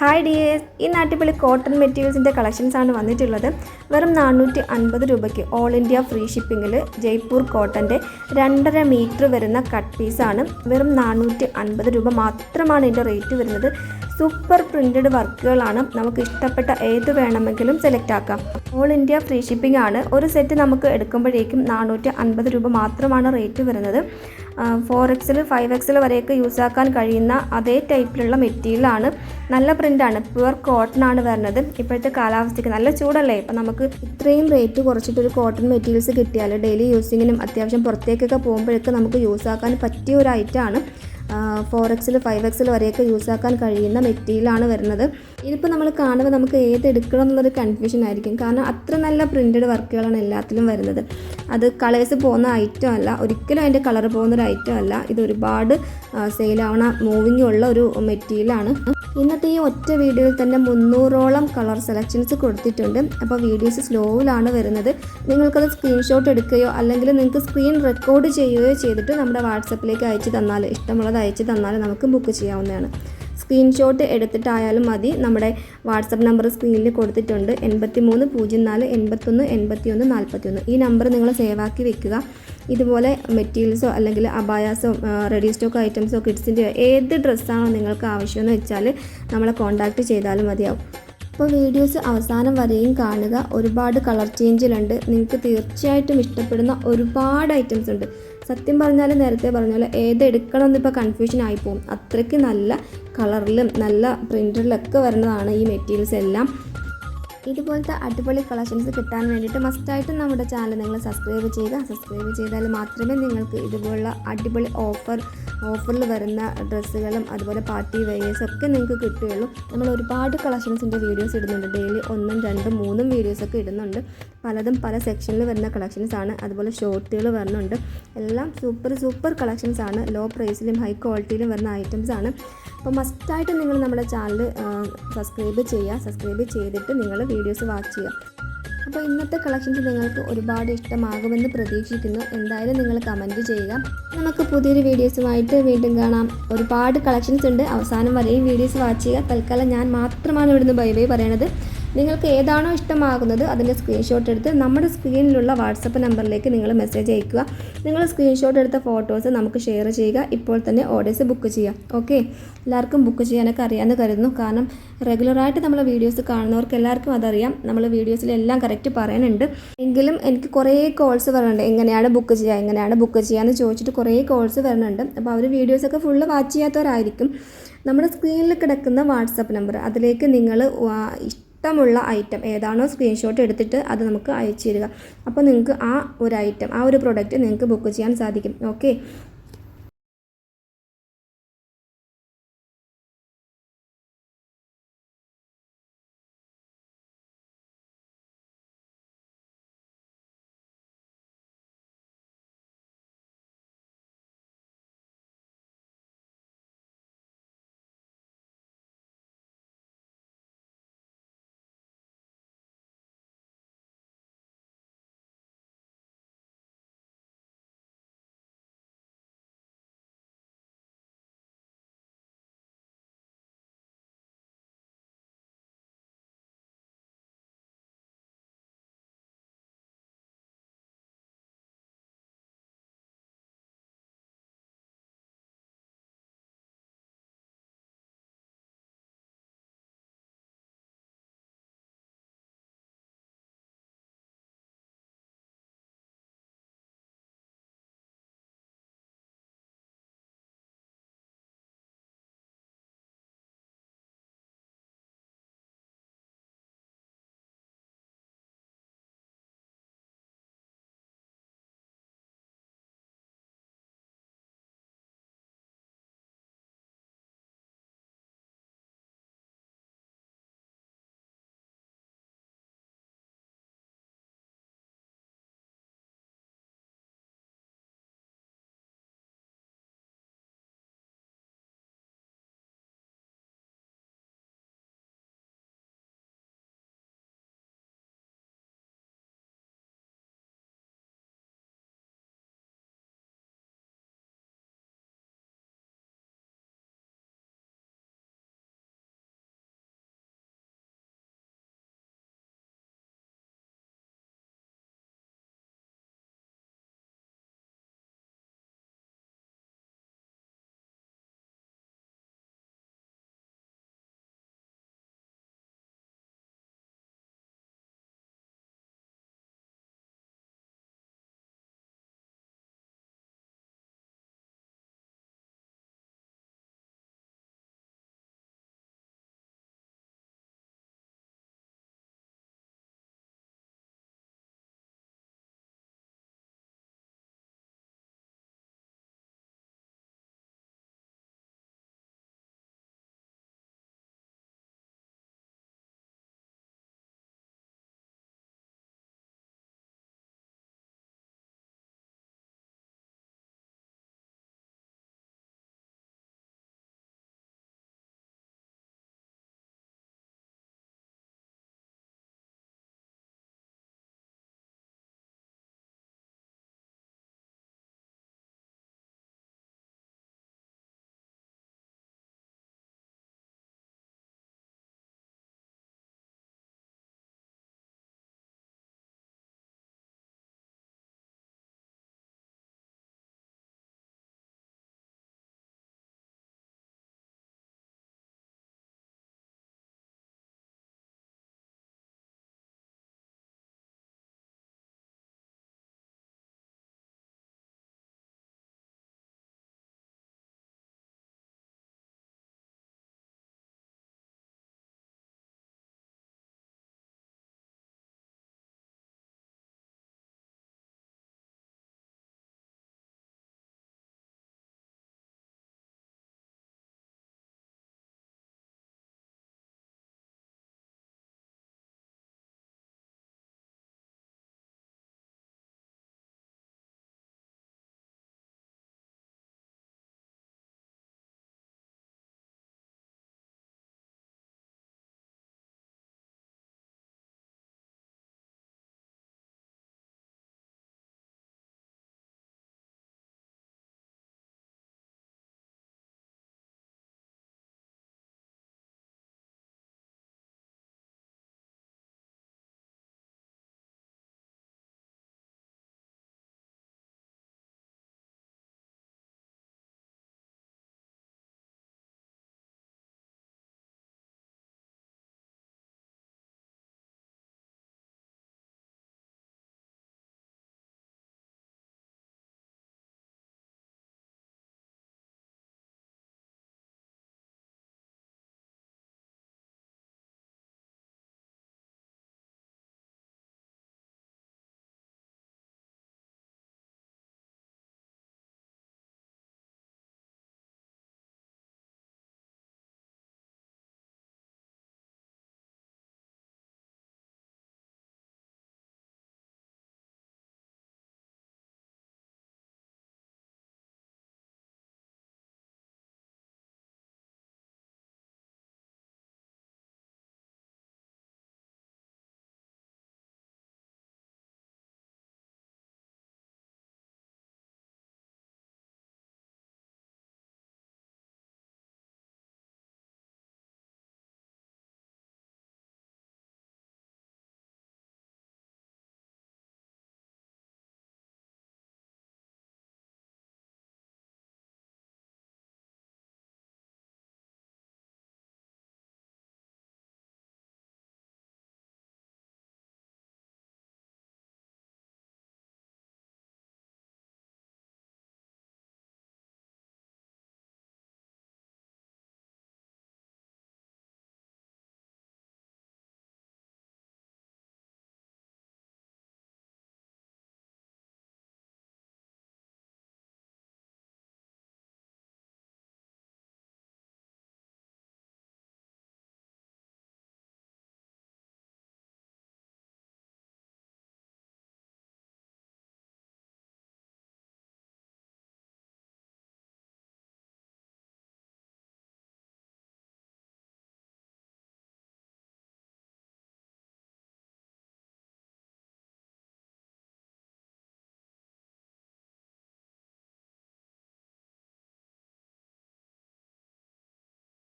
Hi dears ഈ നാട്ടിപ്പള്ളി cotton മെറ്റീരിയൽസിന്റെ collections ആണ് വന്നിട്ടുള്ളത്. വെറും നാനൂറ്റി അൻപത് രൂപയ്ക്ക് ഓൾ ഇന്ത്യ ഫ്രീ ഷിപ്പിങ്ങിൽ ജയ്പൂർ കോട്ടന്റെ രണ്ടര മീറ്റർ വരുന്ന കട്ട് പീസാണ് വെറും നാനൂറ്റി അൻപത് രൂപ മാത്രമാണ് ഇതിന്റെ റേറ്റ് വരുന്നത്. സൂപ്പർ പ്രിന്റഡ് വർക്കുകളാണ് നമുക്ക് ഇഷ്ടപ്പെട്ട ഏത് വേണമെങ്കിലും സെലക്ട് ആക്കാം. ഓൾ ഇന്ത്യ ഫ്രീ ഷിപ്പിംഗ് ആണ്. ഒരു സെറ്റ് നമുക്ക് എടുക്കുമ്പോഴേക്കും നാനൂറ്റി അൻപത് രൂപ മാത്രമാണ് റേറ്റ് വരുന്നത്. ഫോർ എക്സിൽ ഫൈവ് എക്സിൽ വരെയൊക്കെ യൂസ് ആക്കാൻ കഴിയുന്ന അതേ ടൈപ്പിലുള്ള മെറ്റീരിയലാണ് നല്ല പ്രിന്റാണ് പ്യുവർ കോട്ടൺ ആണ് വരുന്നത്. ഇപ്പോഴത്തെ കാലാവസ്ഥയ്ക്ക് നല്ല ചൂടല്ലേ? ഇപ്പം നമുക്ക് ഇത്രയും റേറ്റ് കുറച്ചിട്ട് ഒരു കോട്ടൺ മെറ്റീരിയൽസ് കിട്ടിയാൽ ഡെയിലി യൂസിങ്ങിനും അത്യാവശ്യം പുറത്തേക്കൊക്കെ പോകുമ്പോഴൊക്കെ നമുക്ക് യൂസ് ആക്കാൻ പറ്റിയ ഒരു ഐറ്റമാണ് ഫോർ എക്സിൽ ഫൈവ് എക്സിൽ വരെയൊക്കെ യൂസ് ആക്കാൻ കഴിയുന്ന മെറ്റീരിയലാണ് വരുന്നത്. ഇതിപ്പോൾ നമ്മൾ കാണുമ്പോൾ നമുക്ക് ഏത് എടുക്കണം എന്നുള്ളൊരു കൺഫ്യൂഷൻ ആയിരിക്കും. കാരണം അത്ര നല്ല പ്രിന്റഡ് വർക്കുകളാണ് എല്ലാത്തിലും വരുന്നത്. അത് കളേഴ്സ് പോകുന്ന ഐറ്റം അല്ല. ഒരിക്കലും അതിന്റെ കളർ പോകുന്ന ഒരു ഐറ്റം അല്ല. ഇത് ഒരുപാട് സെയിലാവണ മൂവിങ് ഉള്ള ഒരു മെറ്റീരിയലാണ് ഇന്നത്തെ ഈ ഒറ്റ വീഡിയോയിൽ തന്നെ മുന്നൂറോളം കളർ സെലക്ഷൻസ് കൊടുത്തിട്ടുണ്ട്. അപ്പോൾ വീഡിയോസ് സ്ലോയിലാണ് വരുന്നത്. നിങ്ങൾക്കത് സ്ക്രീൻഷോട്ട് എടുക്കുകയോ അല്ലെങ്കിൽ നിങ്ങൾക്ക് സ്ക്രീൻ റെക്കോർഡ് ചെയ്യുകയോ ചെയ്തിട്ട് നമ്മുടെ വാട്സപ്പിലേക്ക് അയച്ചു തന്നാൽ ഇഷ്ടമുള്ളത് അയച്ചു തന്നാൽ നമുക്ക് ബുക്ക് ചെയ്യാവുന്നതാണ്. സ്ക്രീൻഷോട്ട് എടുത്തിട്ടായാലും മതി. നമ്മുടെ വാട്സപ്പ് നമ്പർ സ്ക്രീനിൽ കൊടുത്തിട്ടുണ്ട്. എൺപത്തി മൂന്ന് പൂജ്യം നാല് എൺപത്തൊന്ന് എൺപത്തി ഒന്ന് നാൽപ്പത്തി ഒന്ന് ഈ നമ്പർ നിങ്ങൾ സേവ് ആക്കി വെക്കുക. ഇതുപോലെ മെറ്റീരിയൽസോ അല്ലെങ്കിൽ അബായാസോ റെഡി സ്റ്റോക്ക് ഐറ്റംസോ കിഡ്സിന്റെ ഏത് ഡ്രസ്സാണോ നിങ്ങൾക്ക് ആവശ്യമെന്ന് വെച്ചാൽ നമ്മളെ കോൺടാക്റ്റ് ചെയ്താലും മതിയാവും. അപ്പോൾ വീഡിയോസ് അവസാനം വരെയും കാണുക. ഒരുപാട് കളർ ചേഞ്ചിലുണ്ട് നിങ്ങൾക്ക് തീർച്ചയായിട്ടും ഇഷ്ടപ്പെടുന്ന ഒരുപാട് ഐറ്റംസ് ഉണ്ട്. സത്യം പറഞ്ഞാൽ നേരത്തെ പറഞ്ഞ പോലെ ഏത് എടുക്കണം എന്നിപ്പോൾ കൺഫ്യൂഷൻ ആയിപ്പോവും. അത്രയ്ക്ക് നല്ല കളറിലും നല്ല പ്രിന്ററിലൊക്കെ വരുന്നതാണ് ഈ മെറ്റീരിയൽസ് എല്ലാം. ഇതുപോലത്തെ അടിപൊളി കളക്ഷൻസ് കിട്ടാൻ വേണ്ടിയിട്ട് മസ്റ്റായിട്ടും നമ്മുടെ ചാനൽ നിങ്ങൾ സബ്സ്ക്രൈബ് ചെയ്യുക സബ്സ്ക്രൈബ് ചെയ്താൽ മാത്രമേ നിങ്ങൾക്ക് ഇതുപോലുള്ള അടിപൊളി ഓഫർ ഓഫറിൽ വരുന്ന ഡ്രസ്സുകളും അതുപോലെ പാർട്ടി വെയേഴ്സും ഒക്കെ നിങ്ങൾക്ക് കിട്ടുകയുള്ളൂ. നമ്മൾ ഒരുപാട് കളക്ഷൻസിന്റെ വീഡിയോസ് ഇടുന്നുണ്ട്. ഡെയിലി ഒന്നും രണ്ടും മൂന്നും വീഡിയോസൊക്കെ ഇടുന്നുണ്ട്. പലതും പല സെക്ഷനിൽ വരുന്ന കളക്ഷൻസ് ആണ്. അതുപോലെ ഷോർട്ടുകൾ വരുന്നുണ്ട്. എല്ലാം സൂപ്പർ സൂപ്പർ കളക്ഷൻസ് ആണ്. ലോ പ്രൈസിലും ഹൈ ക്വാളിറ്റിയിലും വരുന്ന ഐറ്റംസ് ആണ്. അപ്പോൾ മസ്റ്റായിട്ട് നിങ്ങൾ നമ്മുടെ ചാനൽ സബ്സ്ക്രൈബ് ചെയ്യുക. സബ്സ്ക്രൈബ് ചെയ്തിട്ട് നിങ്ങൾ വീഡിയോസ് വാച്ച് ചെയ്യുക. അപ്പോൾ ഇന്നത്തെ കളക്ഷൻസ് നിങ്ങൾക്ക് ഒരുപാട് ഇഷ്ടമാകുമെന്ന് പ്രതീക്ഷിക്കുന്നു. എന്തായാലും നിങ്ങൾ കമന്റ് ചെയ്യുക. നമുക്ക് പുതിയൊരു വീഡിയോസുമായിട്ട് വീണ്ടും കാണാം. ഒരുപാട് കളക്ഷൻസ് ഉണ്ട്. അവസാനം വരെയും വീഡിയോസ് വാച്ച് ചെയ്യുക. തൽക്കാലം ഞാൻ മാത്രമാണ് ഇവിടുന്ന് ബൈ ബൈ പറയണത്. നിങ്ങൾക്ക് ഏതാണോ ഇഷ്ടമാകുന്നത് അതിന്റെ സ്ക്രീൻഷോട്ട് എടുത്ത് നമ്മുടെ സ്ക്രീനിലുള്ള വാട്സപ്പ് നമ്പറിലേക്ക് നിങ്ങൾ മെസ്സേജ് അയക്കുക. നിങ്ങൾ സ്ക്രീൻഷോട്ട് എടുത്ത ഫോട്ടോസ് നമുക്ക് ഷെയർ ചെയ്യുക. ഇപ്പോൾ തന്നെ ഓർഡേഴ്സ് ബുക്ക് ചെയ്യുക ഓക്കെ എല്ലാവർക്കും ബുക്ക് ചെയ്യാനൊക്കെ അറിയാമെന്ന് കരുതുന്നു. കാരണം റെഗുലറായിട്ട് നമ്മൾ വീഡിയോസ് കാണുന്നവർക്ക് എല്ലാവർക്കും അതറിയാം. നമ്മൾ വീഡിയോസിലെല്ലാം കറക്റ്റ് പറയാനുണ്ട്. എങ്കിലും എനിക്ക് കുറേ കോൾസ് വരുന്നുണ്ട് എങ്ങനെയാണ് ബുക്ക് ചെയ്യുക? എങ്ങനെയാണ് ബുക്ക് ചെയ്യുക? എന്ന് ചോദിച്ചിട്ട് കുറേ കോൾസ് വരുന്നുണ്ട് അപ്പോൾ അവർ വീഡിയോസൊക്കെ ഫുള്ള് വാച്ച് ചെയ്യാത്തവരായിരിക്കും. നമ്മുടെ സ്ക്രീനിൽ കിടക്കുന്ന വാട്സപ്പ് നമ്പർ അതിലേക്ക് നിങ്ങൾ ഇഷ്ടമുള്ള ഐറ്റം ഏതാണോ സ്ക്രീൻഷോട്ട് എടുത്തിട്ട് അത് നമുക്ക് അയച്ചു തരിക. അപ്പോൾ നിങ്ങൾക്ക് ആ ഒരു ഐറ്റം ആ ഒരു പ്രൊഡക്റ്റ് നിങ്ങൾക്ക് ബുക്ക് ചെയ്യാൻ സാധിക്കും. ഓക്കെ